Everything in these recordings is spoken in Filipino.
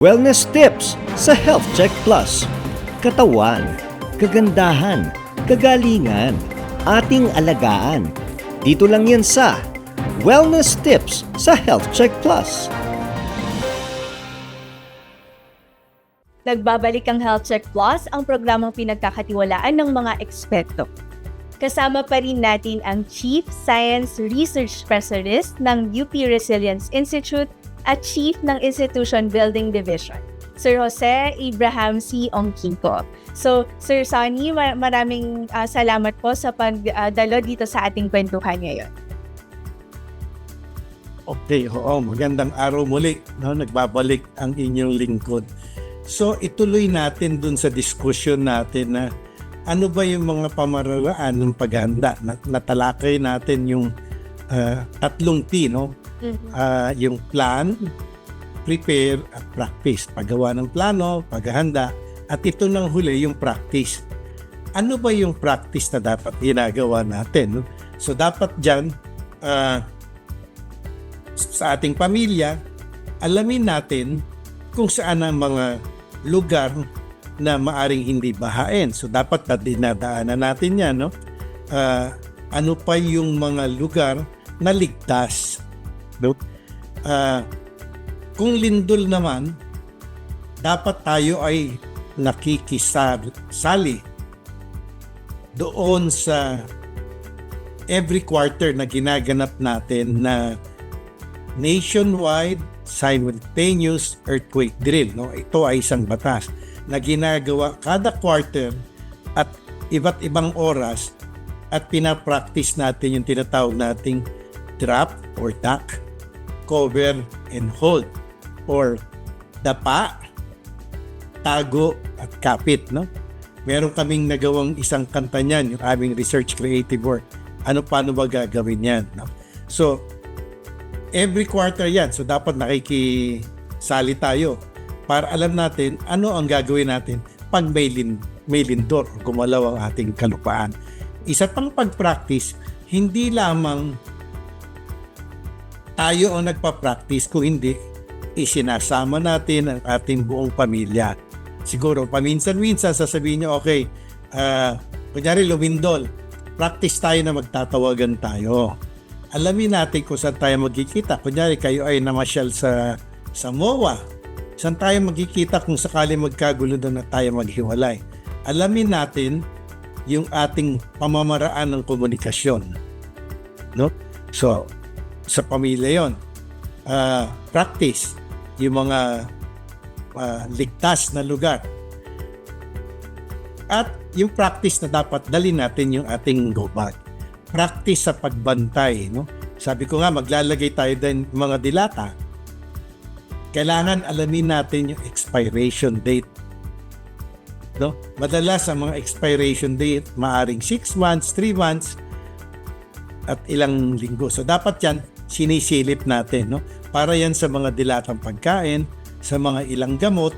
Wellness tips sa Health Check Plus. Katawan, kagandahan, kagalingan, ating alagaan. Dito lang yan sa Wellness tips sa Health Check Plus. Nagbabalik ang Health Check Plus, ang programang pinagkakatiwalaan ng mga eksperto. Kasama pa rin natin ang Chief Science Research Specialist ng UP Resilience Institute at Chief ng Institution Building Division, Sir Jose Abraham C. Ongkinko. So, Sir Sonny, ma- maraming ah, salamat po sa pagdalo dito sa ating kwentuhan ngayon. Okay, oo, magandang araw muli. No, nagbabalik ang inyong lingkod. So, ituloy natin dun sa diskusyon natin na ano ba yung mga pamamaraan ng paghanda. Nat- Natalakay natin yung ah, tatlong P, no? Ah, yung plan, prepare, at practice. Paggawa ng plano, paghahanda, at ito nang huli yung practice. Ano ba yung practice na dapat ginagawa natin? So, dapat dyan, ah, sa ating pamilya, alamin natin kung saan ang mga lugar na maaring hindi bahain. So dapat na dinadaanan natin yan, no? Ah, ano pa yung mga lugar na ligtas, no? Ah, kung lindol naman, dapat tayo ay nakikisali doon sa every quarter na ginaganap natin na nationwide simultaneous earthquake drill. No? Ito ay isang batas na ginagawa kada quarter at iba't ibang oras at pinapractice natin yung tinatawag nating drop or duck, cover and hold or dapa, tago at kapit. No? Meron kaming nagawang isang kanta niyan, yung aming research creative work. Ano paano ba gagawin yan? No? So, every quarter yan. So dapat nakikisali tayo para alam natin ano ang gagawin natin pag may, lin, may lindor o gumalaw ang ating kalupaan. Isa pang pag-practice, hindi lamang tayo ang nagpa-practice kung hindi isinasama natin ang ating buong pamilya. Siguro paminsan-minsan sasabihin niyo, okay, ah, kunyari lumindol, practice tayo na magtatawagan tayo alamin natin kung saan tayo magkikita. Kunyari, kayo ay namasyal sa, sa MOA. Saan tayo magkikita kung sakali magkagulo na tayo maghiwalay. Alamin natin yung ating pamamaraan ng komunikasyon. No? So, sa pamilya yon Ah, practice yung mga ah, ligtas na lugar. At yung practice na dapat dalhin natin yung ating go back practice sa pagbantay. No? Sabi ko nga, maglalagay tayo din mga dilata. Kailangan alamin natin yung expiration date. No? Madalas ang mga expiration date, maaring 6 months, 3 months, at ilang linggo. So dapat yan, sinisilip natin. No? Para yan sa mga dilatang pagkain, sa mga ilang gamot,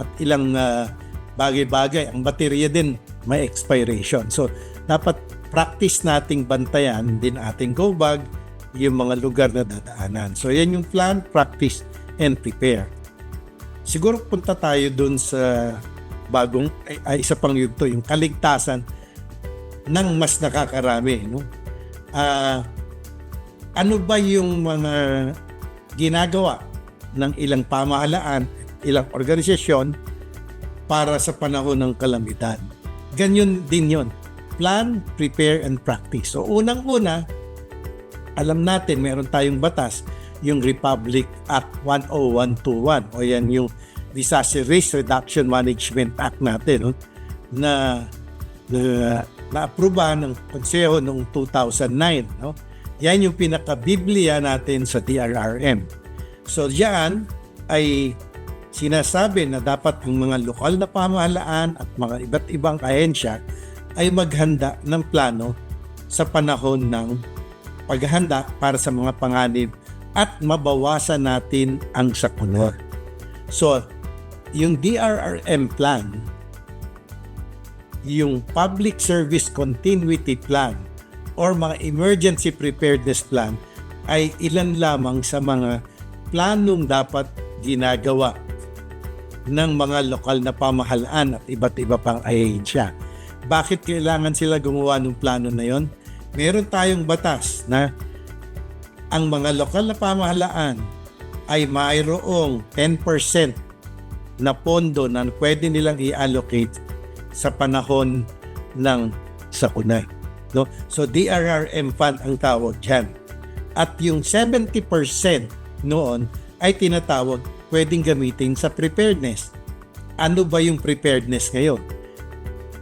at ilang ah, bagay-bagay. Ang baterya din may expiration. So dapat practice nating bantayan din ating go bag yung mga lugar na dadaanan. So yan yung plan, practice, and prepare. Siguro punta tayo dun sa bagong, ay, ay isa pang yugto, yung kaligtasan ng mas nakakarami. No? Ah, ano ba yung mga ginagawa ng ilang pamahalaan, ilang organisasyon para sa panahon ng kalamidad? Ganyan din yon plan, prepare, and practice. So unang-una, alam natin meron tayong batas, yung Republic Act 10121 o yan yung Disaster Risk Reduction Management Act natin no? na na na-aproba ng konseho noong 2009 no yan yung pinaka-biblia natin sa DRRM so diyan ay sinasabi na dapat yung mga lokal na pamahalaan at mga iba't ibang ahensya ay maghanda ng plano sa panahon ng paghahanda para sa mga panganib at mabawasan natin ang sakuna. So, yung DRRM plan, yung Public Service Continuity Plan or mga Emergency Preparedness Plan ay ilan lamang sa mga planong dapat ginagawa ng mga lokal na pamahalaan at iba't iba pang ahensya. Bakit kailangan sila gumawa ng plano na yon? Meron tayong batas na ang mga lokal na pamahalaan ay mayroong 10% na pondo na pwede nilang i-allocate sa panahon ng sakuna. No? So DRRM fund ang tawag dyan. At yung 70% noon ay tinatawag pwedeng gamitin sa preparedness. Ano ba yung preparedness ngayon?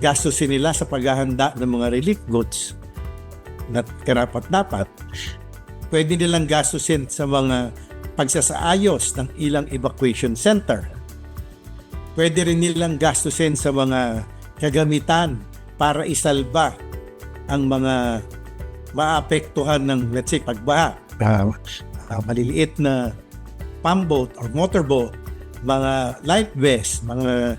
Gastusin nila sa paghahanda ng mga relief goods na karapat-dapat. Pwede nilang gastusin sa mga pagsasaayos ng ilang evacuation center. Pwede rin nilang gastusin sa mga kagamitan para isalba ang mga maapektuhan ng let's say pagbaha. Uh, uh, maliliit na pumboat or motorboat, mga life vest, mga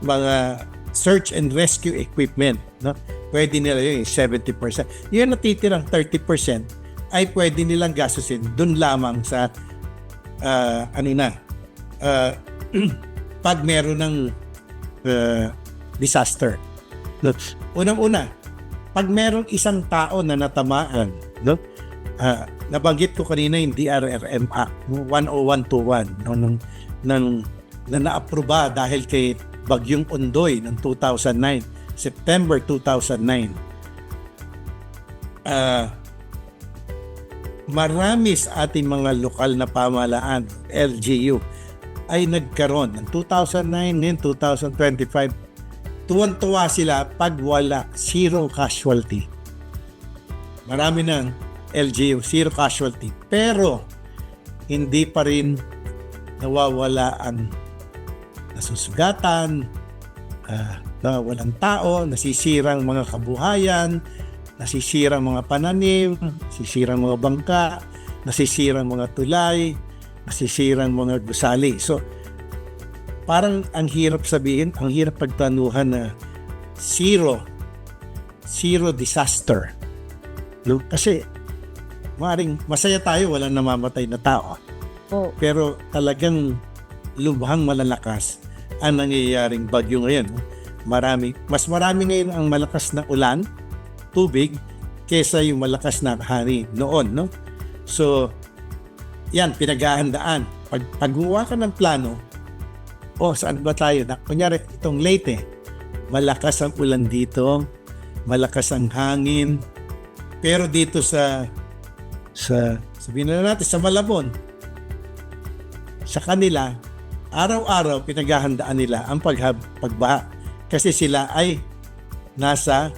mga search and rescue equipment, no? Pwede nila yun, 70%. Yung natitirang 30% ay pwede nilang gastusin dun lamang sa uh, ano na, uh, pag meron ng uh, disaster. No? Unang-una, pag merong isang tao na natamaan, no? Uh, nabanggit ko kanina yung DRRM Act, no? 10121, no? ng, ng, na naaproba dahil kay Bagyong Undoy ng 2009, September 2009. Uh, marami sa ating mga lokal na pamahalaan, LGU, ay nagkaroon ng 2009 and 2025. Tuwan-tuwa sila pag wala zero casualty. Marami ng LGU, zero casualty. Pero, hindi pa rin nawawala ang nasusugatan, uh, na walang tao, nasisirang mga kabuhayan, nasisirang mga pananim, nasisirang mga bangka, nasisirang mga tulay, nasisirang mga gusali. So, parang ang hirap sabihin, ang hirap pagtanuhan na zero, zero disaster. No? Kasi, maring masaya tayo, walang namamatay na tao. Oh. Pero talagang lubhang malalakas ang nangyayaring bagyo ngayon. Marami, mas marami ngayon ang malakas na ulan, tubig, kesa yung malakas na hangin noon, no? So, yan, pinaghahandaan. Pag pagguwa ka ng plano, oh, saan ba tayo? Na, kunyari, itong Leyte, malakas ang ulan dito, malakas ang hangin, pero dito sa, sa, sabihin na natin, sa Malabon, sa kanila, araw-araw pinaghahandaan nila ang paghab, pagbaha. Kasi sila ay nasa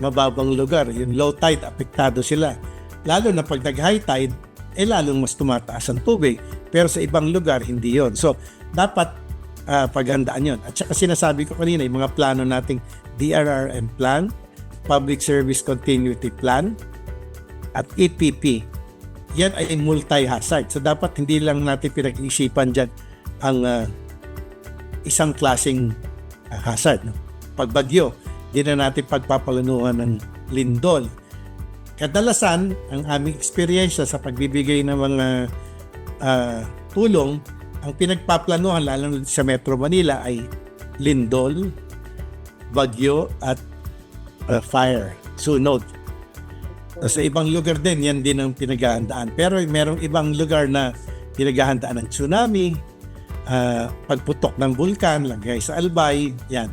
mababang lugar. Yung low tide, apektado sila. Lalo na pag nag-high tide, eh lalong mas tumataas ang tubig. Pero sa ibang lugar, hindi yon So, dapat uh, paghandaan yon At saka sinasabi ko kanina, yung mga plano nating DRRM plan, Public Service Continuity Plan, at EPP, yan ay multi-hazard. So, dapat hindi lang natin pinag-iisipan dyan ang uh, isang klaseng uh, hazard. No? Pagbagyo, di na natin pagpapalunuhan ng lindol. Kadalasan, ang aming experience sa pagbibigay ng mga uh, tulong, ang pinagpaplanuhan lalo sa Metro Manila ay lindol, bagyo at uh, fire, sunod. Sa ibang lugar din, yan din ang pinaghahandaan. Pero merong ibang lugar na pinaghahandaan ng tsunami, uh, pagputok ng bulkan, lagay sa albay, yan.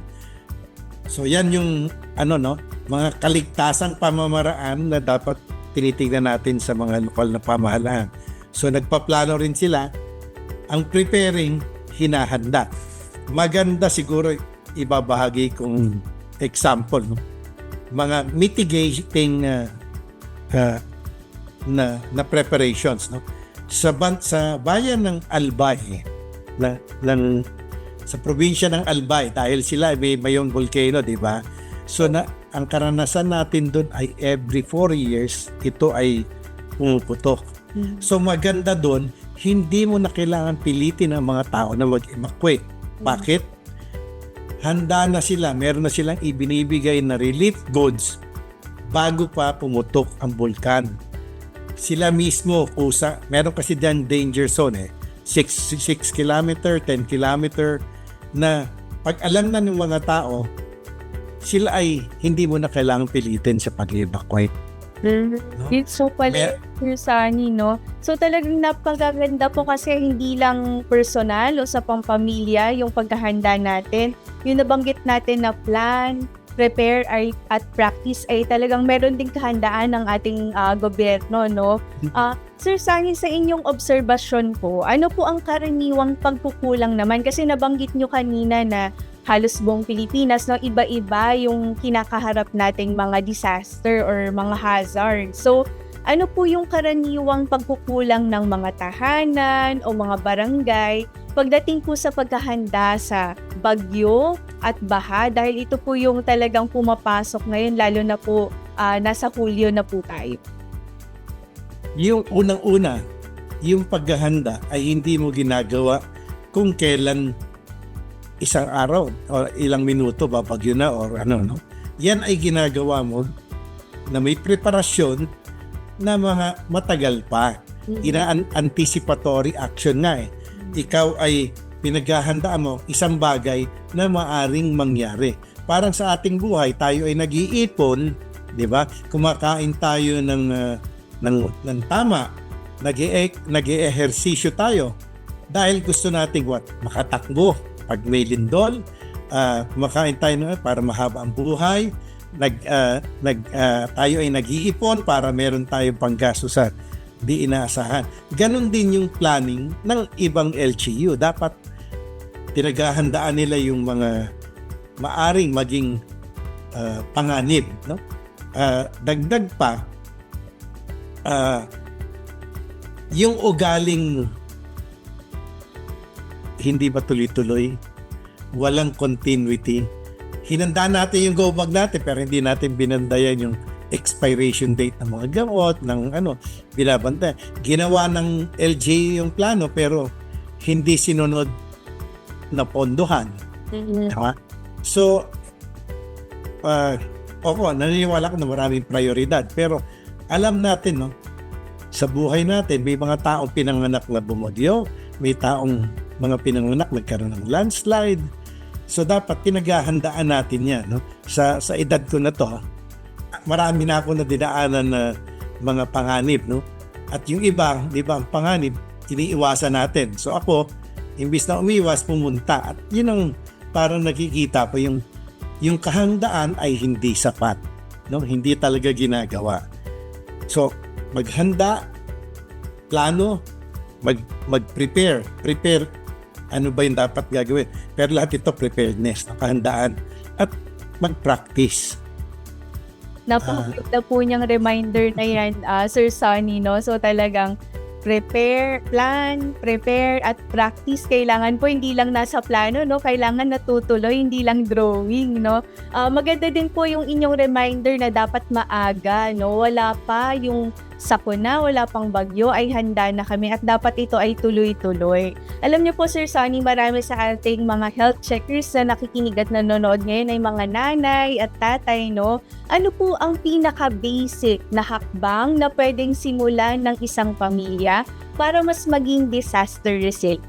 So yan yung ano no, mga kaligtasang pamamaraan na dapat tinitingnan natin sa mga lokal na pamahalaan. So nagpaplano rin sila ang preparing hinahanda. Maganda siguro ibabahagi kong example no. Mga mitigating uh, uh, na na preparations no. Sa ban- sa bayan ng Albay na, ng sa probinsya ng Albay dahil sila may mayong volcano, di ba? So na ang karanasan natin doon ay every 4 years ito ay pumuputok. Hmm. So maganda doon, hindi mo na kailangan pilitin ang mga tao na mag-evacuate. Bakit? Handa na sila, meron na silang ibinibigay na relief goods bago pa pumutok ang bulkan. Sila mismo, kusa, meron kasi dyan danger zone eh 6, 6 kilometer, 10 kilometer na pag alam na ng mga tao, sila ay hindi mo na kailangang pilitin sa pag-evacuate. No? It's so pala Sir Sunny, no? So talagang napakaganda po kasi hindi lang personal o sa pampamilya yung paghahanda natin. Yung nabanggit natin na plan, prepare ay, at practice ay talagang meron ding kahandaan ng ating ah, gobyerno, no? Ah, Sir Sunny, sa inyong obserbasyon po, ano po ang karaniwang pagkukulang naman? Kasi nabanggit nyo kanina na halos buong Pilipinas, no, iba-iba yung kinakaharap nating mga disaster or mga hazard. So, ano po yung karaniwang pagkukulang ng mga tahanan o mga barangay pagdating po sa paghahanda sa bagyo at baha dahil ito po yung talagang pumapasok ngayon lalo na po ah, nasa Hulyo na po tayo. Yung unang-una, yung paghahanda ay hindi mo ginagawa kung kailan isang araw o ilang minuto babagyo na or ano no. Yan ay ginagawa mo na may preparasyon na mga matagal pa. Ina-anticipatory action nga eh. Ikaw ay pinaghahandaan mo isang bagay na maaring mangyari. Parang sa ating buhay, tayo ay nag-iipon, 'di ba? Kumakain tayo ng ah, ng, ng tama, nag nag-ehersisyo tayo dahil gusto nating what? Makatakbo. Pag may lindol, ah, kumakain tayo na para mahaba ang buhay. Nag, ah, nag, ah, tayo ay nag-iipon para meron tayong panggastusan di inaasahan. Ganon din yung planning ng ibang LGU. Dapat pinaghahandaan nila yung mga maaring maging ah, panganib. No? Ah, dagdag pa, ah, yung ugaling hindi ba tuloy-tuloy, walang continuity. Hinanda natin yung go bag natin pero hindi natin binandayan yung expiration date ng mga gamot, ng ano, binabantay. Ginawa ng LG yung plano pero hindi sinunod na pondohan. Tama? So, uh, opo, naniniwala ko na maraming prioridad. Pero alam natin, no, sa buhay natin, may mga taong pinanganak na bumagyo, may taong mga pinanganak nagkaroon ng landslide. So dapat pinaghahandaan natin yan. No? Sa, sa edad ko na to, marami na ako na dinaanan na mga panganib. No? At yung iba, di ba, ang panganib, iniiwasan natin. So ako, imbis na umiwas, pumunta. At yun ang parang nakikita po yung yung kahandaan ay hindi sapat. No? Hindi talaga ginagawa. So, maghanda, plano, mag, mag-prepare. Prepare ano ba yung dapat gagawin. Pero lahat ito preparedness, kahandaan. At mag-practice. Napakaganda po niyang reminder na yan, ah, Sir Sunny, no? So talagang prepare, plan, prepare, at practice. Kailangan po hindi lang nasa plano, no? Kailangan natutuloy, hindi lang drawing, no? Ah, maganda din po yung inyong reminder na dapat maaga, no? Wala pa yung sakuna, wala pang bagyo, ay handa na kami at dapat ito ay tuloy-tuloy. Alam niyo po Sir Sonny, marami sa ating mga health checkers na nakikinig at nanonood ngayon ay mga nanay at tatay, no? Ano po ang pinaka-basic na hakbang na pwedeng simulan ng isang pamilya para mas maging disaster resilient?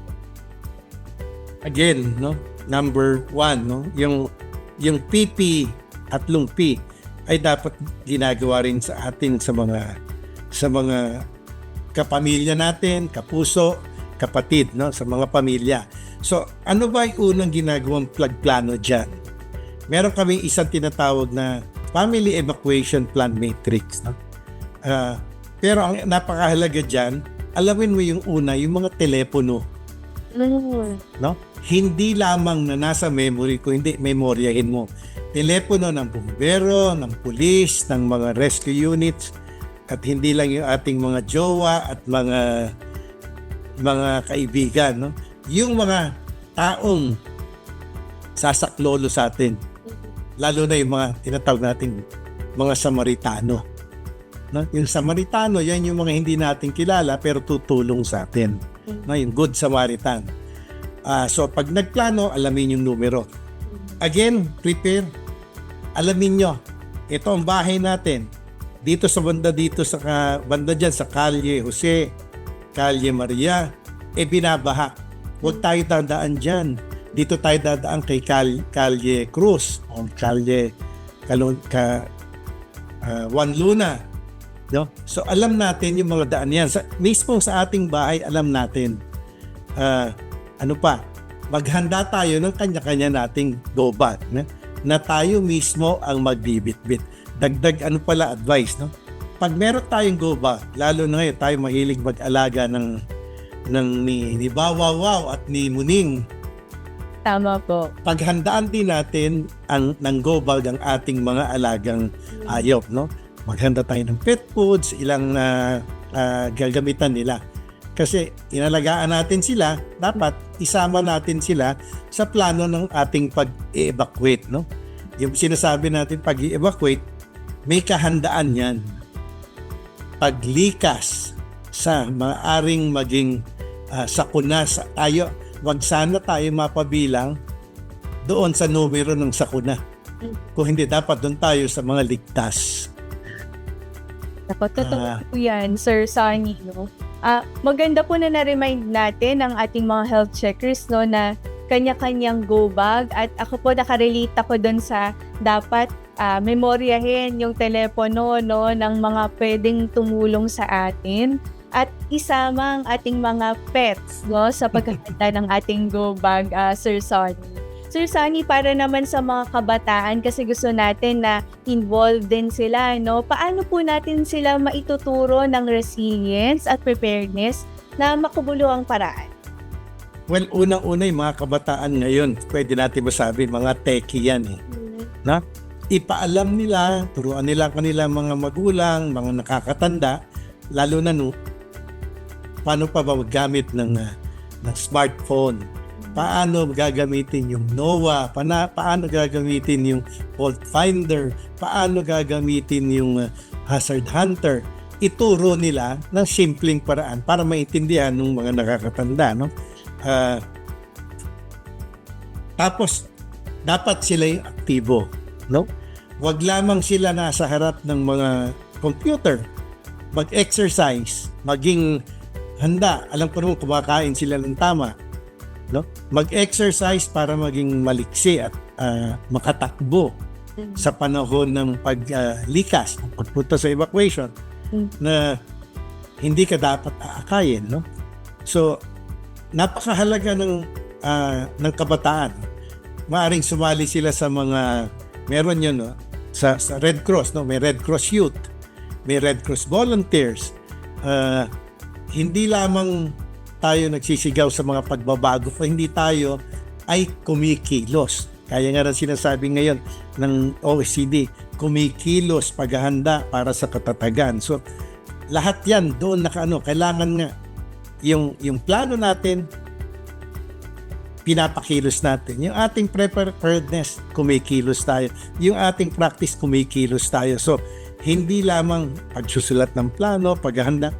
Again, no? Number one, no? Yung, yung PP, tatlong P, ay dapat ginagawa rin sa atin sa mga sa mga kapamilya natin, kapuso, kapatid, no? Sa mga pamilya. So, ano ba yung unang ginagawang plano dyan? Meron kami isang tinatawag na Family Evacuation Plan Matrix. No? Ah, pero ang napakahalaga dyan, alamin mo yung una, yung mga telepono. No? Hindi lamang na nasa memory ko, hindi memoryahin mo. Telepono ng bumbero, ng pulis, ng mga rescue units, at hindi lang yung ating mga jowa at mga mga kaibigan, no? Yung mga taong sasaklolo sa atin, lalo na yung mga tinatawag nating mga Samaritano. No? Yung Samaritano, yan yung mga hindi natin kilala pero tutulong sa atin. No? Yung Good Samaritan. Ah, so pag nagplano, alamin yung numero. Again, prepare. Alamin nyo, ito ang bahay natin. Dito sa banda dito sa ka- banda dyan sa Kalye Jose, Kalye Maria, eh binabaha. Huwag tayo dadaan dyan. Dito tayo dadaan kay Cal Calye Cruz o Calye Kalon, ka, ah, Juan Luna. No? So alam natin yung mga daan yan. Sa, mismo sa ating bahay, alam natin. Ah, ano pa, maghanda tayo ng kanya-kanya nating go bag. Na, na tayo mismo ang magbibitbit. Dagdag ano pala advice, no? Pag meron tayong go bag, lalo na ngayon tayo mahilig mag-alaga ng ng ni, ni Bawa Wow at ni Muning Tama po. paghandaan din natin ang ng go bag ang ating mga alagang hayop, no? Maghanda tayo ng pet foods, ilang na gagamitan nila. Kasi inalagaan natin sila, dapat isama natin sila sa plano ng ating pag-evacuate, no? Yung sinasabi natin pag-evacuate, may kahandaan yan. Paglikas sa maaring maging ah, sakuna sa tayo, wag sana tayo mapabilang doon sa numero ng sakuna. Kung hindi, dapat doon tayo sa mga ligtas. Ako, totoo po yan, Sir Sonny. No? Ah, maganda po na na-remind natin ang ating mga health checkers no, na kanya-kanyang go bag at ako po nakarelate ako doon sa dapat ah, memoryahin yung telepono no, ng mga pwedeng tumulong sa atin at isama ang ating mga pets no, sa paghahanda ng ating go bag, ah, Sir Sonny. Sir Sunny, para naman sa mga kabataan kasi gusto natin na involved din sila, no? Paano po natin sila maituturo ng resilience at preparedness na makubuluh ang paraan? Well, unang-una yung mga kabataan ngayon, pwede natin masabi, mga techie yan eh. Ipaalam nila, turuan nila ang kanilang mga magulang, mga nakakatanda, lalo na no, paano pa ba maggamit ng, ah, ng smartphone? Paano gagamitin yung NOAA? Pana, paano gagamitin yung fault finder? Paano gagamitin yung ah, hazard hunter? Ituro nila ng simpleng paraan para maintindihan ng mga nakakatanda. No? Ah, tapos, dapat sila yung aktibo. No? Huwag lamang sila nasa harap ng mga computer. Mag-exercise, maging handa. Alam ko naman kumakain sila ng tama. No? Mag-exercise para maging maliksi at ah, makatakbo sa panahon ng paglikas, pagpunta sa evacuation Mm. na hindi ka dapat aakayin, no? So, napakahalaga ng ah, ng kabataan. Maaring sumali sila sa mga meron yun, no? Sa, sa Red Cross, no? May Red Cross Youth, may Red Cross Volunteers. Ah, hindi lamang tayo nagsisigaw sa mga pagbabago, hindi tayo ay kumikilos. Kaya nga rin sinasabi ngayon ng OECD, kumikilos paghahanda para sa katatagan. So, lahat yan doon nakaano, kailangan nga yung, yung plano natin, pinapakilos natin. Yung ating preparedness, kumikilos tayo. Yung ating practice, kumikilos tayo. So, hindi lamang pagsusulat ng plano, paghahanda,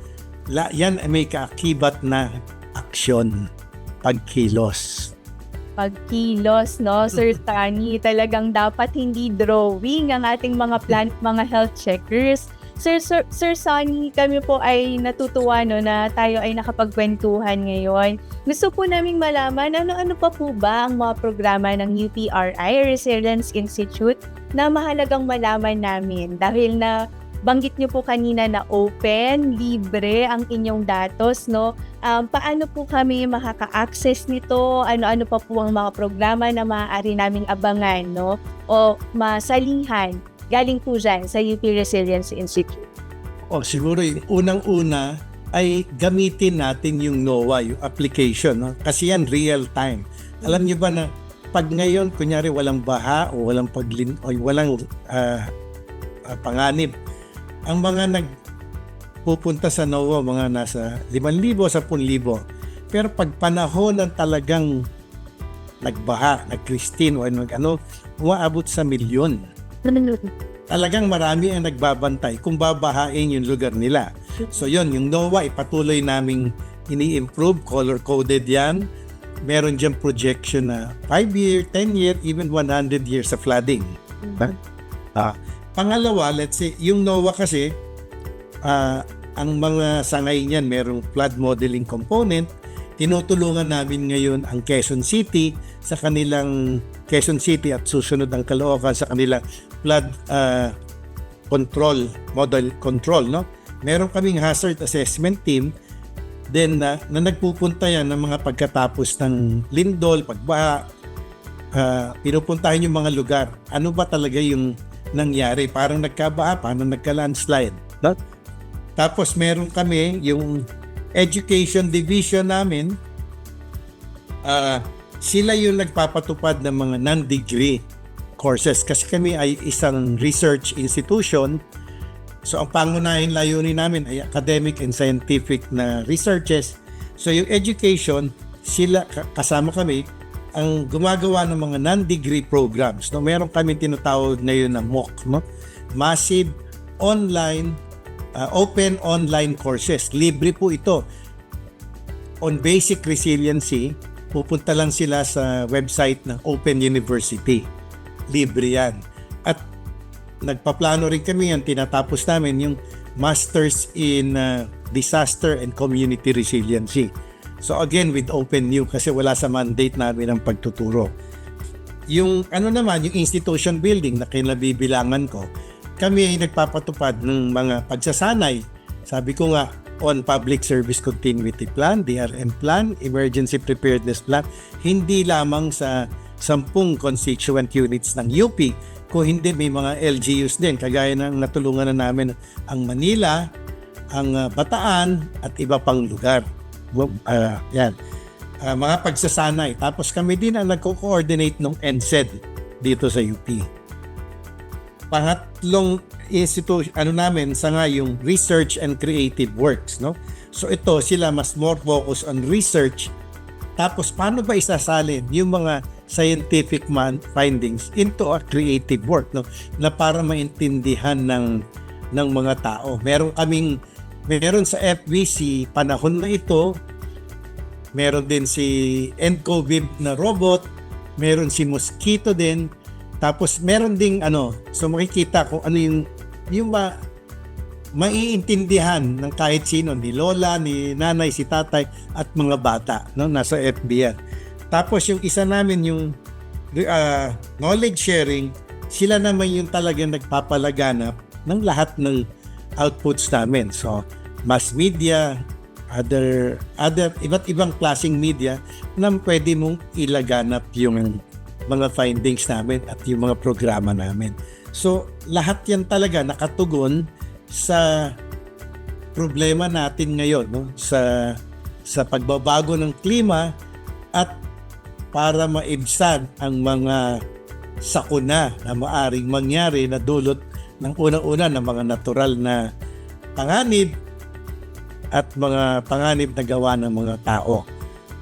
la, yan ay may kaakibat na aksyon, pagkilos. Pagkilos, no, Sir Tani, talagang dapat hindi drawing ang ating mga plan, mga health checkers. Sir, Sir, Sir Sonny, kami po ay natutuwa no, na tayo ay nakapagkwentuhan ngayon. Gusto po naming malaman ano-ano pa po ba ang mga programa ng UPRI, Resilience Institute, na mahalagang malaman namin dahil na banggit niyo po kanina na open, libre ang inyong datos, no? Um, paano po kami makaka-access nito? Ano-ano pa po ang mga programa na maaari naming abangan, no? O masalihan galing po dyan sa UP Resilience Institute. O siguro yung unang-una ay gamitin natin yung NOAA, yung application. No? Kasi yan real time. Alam niyo ba na pag ngayon, kunyari walang baha o walang paglin o walang ah, ah, panganib, ang mga nag pupunta sa NOAA, mga nasa 5,000, 10,000. Pero pag panahon ng talagang nagbaha, nag-Christine o nag ano, umaabot sa milyon talagang marami ang nagbabantay kung babahain yung lugar nila. So yon yung NOAA ipatuloy naming ini-improve, color-coded yan. Meron dyan projection na 5 year, 10 year, even 100 years sa flooding. Ah, pangalawa, let's say, yung NOAA kasi, ah, ang mga sangay niyan, merong flood modeling component, tinutulungan namin ngayon ang Quezon City sa kanilang Quezon City at susunod ang Caloocan sa kanilang flood ah, control, model control, no? Meron kaming hazard assessment team then na, na nagpupunta yan ng mga pagkatapos ng lindol, pagbaha, ah, pinupuntahan yung mga lugar. Ano ba talaga yung nangyari? Parang nagkabaha, parang nagka-landslide. No? Tapos meron kami yung education division namin. ah, sila yung nagpapatupad ng mga non-degree courses kasi kami ay isang research institution So ang pangunahin layunin namin ay academic and scientific na researches. So yung education, sila ka- kasama kami ang gumagawa ng mga non-degree programs. No, meron kami tinatawag na yun na MOOC, no? Massive online uh, open online courses. Libre po ito. On basic resiliency, pupunta lang sila sa website ng Open University. Libre yan. At nagpaplano rin kami yan, tinatapos namin yung Masters in uh, Disaster and Community Resiliency. So again, with Open New kasi wala sa mandate namin ang pagtuturo. Yung ano naman, yung institution building na kinabibilangan ko, kami ay nagpapatupad ng mga pagsasanay. Sabi ko nga, on Public Service Continuity Plan, DRM Plan, Emergency Preparedness Plan, hindi lamang sa 10 constituent units ng UP, kung hindi may mga LGUs din, kagaya ng natulungan na namin ang Manila, ang uh, Bataan, at iba pang lugar. Uh, yan. Uh, mga pagsasanay. Tapos kami din ang nagko-coordinate ng NSED dito sa UP. Pangatlong institution, ano namin, sa nga yung research and creative works, no? So ito, sila mas more focus on research. Tapos paano ba isasalin yung mga scientific man findings into a creative work, no? Na para maintindihan ng ng mga tao. Meron kaming meron sa FBC panahon na ito meron din si NCOVIB na robot, meron si Mosquito din, tapos meron ding ano, so makikita kung ano yung yung ma, maiintindihan ng kahit sino, ni lola, ni nanay, si tatay, at mga bata, no, nasa FB. Tapos yung isa namin yung uh, knowledge sharing, sila naman yung talagang nagpapalaganap ng lahat ng outputs namin. So, mass media, other other iba't ibang klaseng media na pwede mong ilaganap yung mga findings namin at yung mga programa namin. So, lahat yan talaga nakatugon sa problema natin ngayon no sa sa pagbabago ng klima at para maibsan ang mga sakuna na maaring mangyari na dulot ng unang-una ng mga natural na panganib at mga panganib na gawa ng mga tao.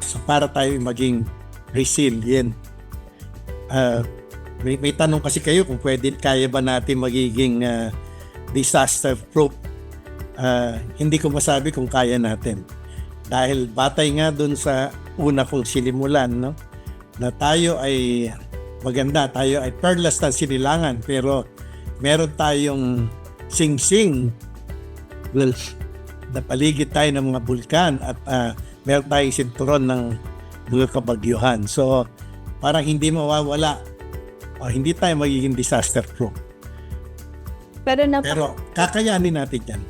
So para tayo maging resilient. Uh, may, may tanong kasi kayo kung pwede, kaya ba natin magiging uh, disaster proof. Uh, hindi ko masabi kung kaya natin. Dahil batay nga dun sa una kong sinimulan, no? Na tayo ay maganda, tayo ay perlas ng sinilangan, pero meron tayong sing-sing. Well, napaligid tayo ng mga bulkan at uh, meron tayong sinturon ng mga kabagyuhan. So, parang hindi mawawala o hindi tayo magiging disaster proof. Pero nap- Pero kakayanin natin yan.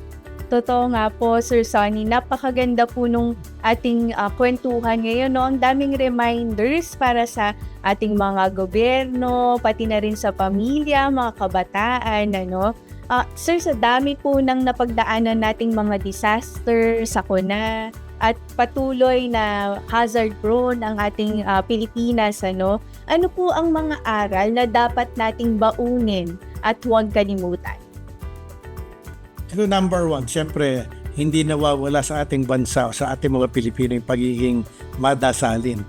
Totoo nga po, Sir Sonny. Napakaganda po nung ating ah, kwentuhan ngayon. No? Ang daming reminders para sa ating mga gobyerno, pati na rin sa pamilya, mga kabataan. Ano? Ah, sir, sa dami po ng napagdaanan nating mga disaster, sakuna, at patuloy na hazard prone ang ating ah, Pilipinas. Ano? ano po ang mga aral na dapat nating baunin at huwag kalimutan? Ito number one, siyempre, hindi nawawala sa ating bansa o sa ating mga Pilipino yung pagiging madasalin.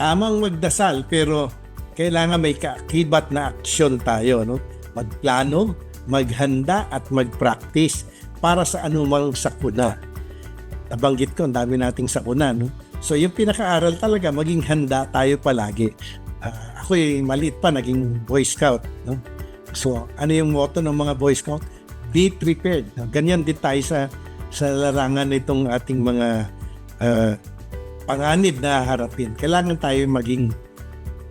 Tamang magdasal pero kailangan may kakibat na aksyon tayo. No? Magplano, maghanda at mag-practice para sa anumang sakuna. Nabanggit ko, ang dami nating sakuna. No? So yung pinakaaral talaga, maging handa tayo palagi. Uh, ako'y maliit pa, naging Boy Scout. No? So ano yung motto ng mga Boy Scout? Be prepared. Ganyan din tayo sa sa larangan nitong ating mga uh, panganib na harapin, kailangan tayo maging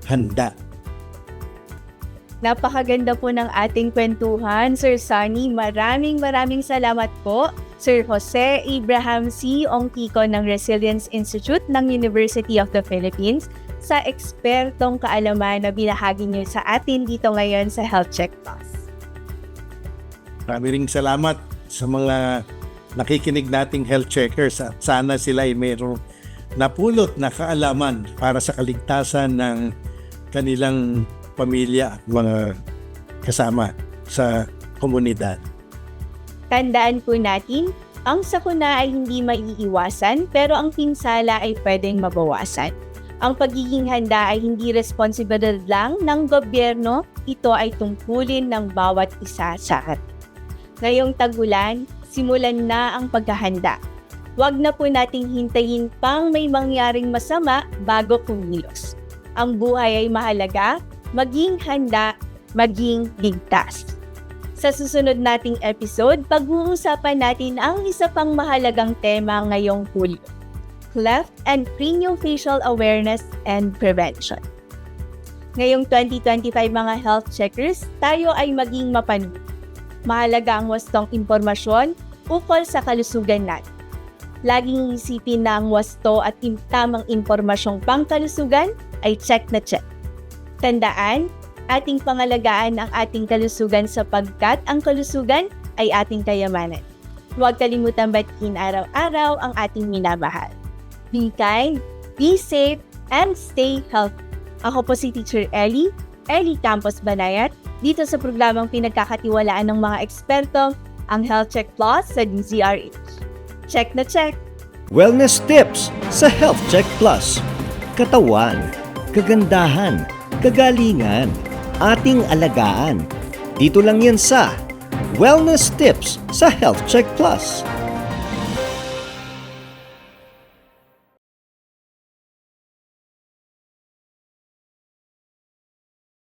handa. Napakaganda po ng ating kwentuhan, Sir Sunny. Maraming maraming salamat po, Sir Jose Abraham C. Ongkiko ng Resilience Institute ng University of the Philippines sa ekspertong kaalaman na binahagi niyo sa atin dito ngayon sa Health Check Plus. Marami ring salamat sa mga nakikinig nating health checkers at sana sila ay mayroong napulot na kaalaman para sa kaligtasan ng kanilang pamilya at mga kasama sa komunidad. Tandaan po natin, ang sakuna ay hindi maiiwasan pero ang pinsala ay pwedeng mabawasan. Ang pagiging handa ay hindi responsibilidad lang ng gobyerno, ito ay tungkulin ng bawat isa sa atin. Ngayong tagulan, simulan na ang paghahanda. Huwag na po nating hintayin pang may mangyaring masama bago kumilos. Ang buhay ay mahalaga, maging handa, maging ligtas. Sa susunod nating episode, pag-uusapan natin ang isa pang mahalagang tema ngayong Hulyo. Cleft and Craniofacial Awareness and Prevention. Ngayong 2025 mga health checkers, tayo ay maging mapanuri. Mahalaga ang wastong impormasyon ukol sa kalusugan natin. Laging isipin na ang wasto at tamang impormasyong pangkalusugan ay check na check. Tandaan, ating pangalagaan ang ating kalusugan sapagkat ang kalusugan ay ating kayamanan. Huwag kalimutan batiin araw-araw ang ating minamahal. Be kind, be safe, and stay healthy. Ako po si Teacher Ellie, Ellie Campos Banayat, dito sa programang pinagkakatiwalaan ng mga eksperto, ang Health Check Plus sa DZRH. Check na check! Wellness tips sa Health Check Plus. Katawan, kagandahan, kagalingan, ating alagaan. Dito lang yan sa Wellness tips sa Health Check Plus.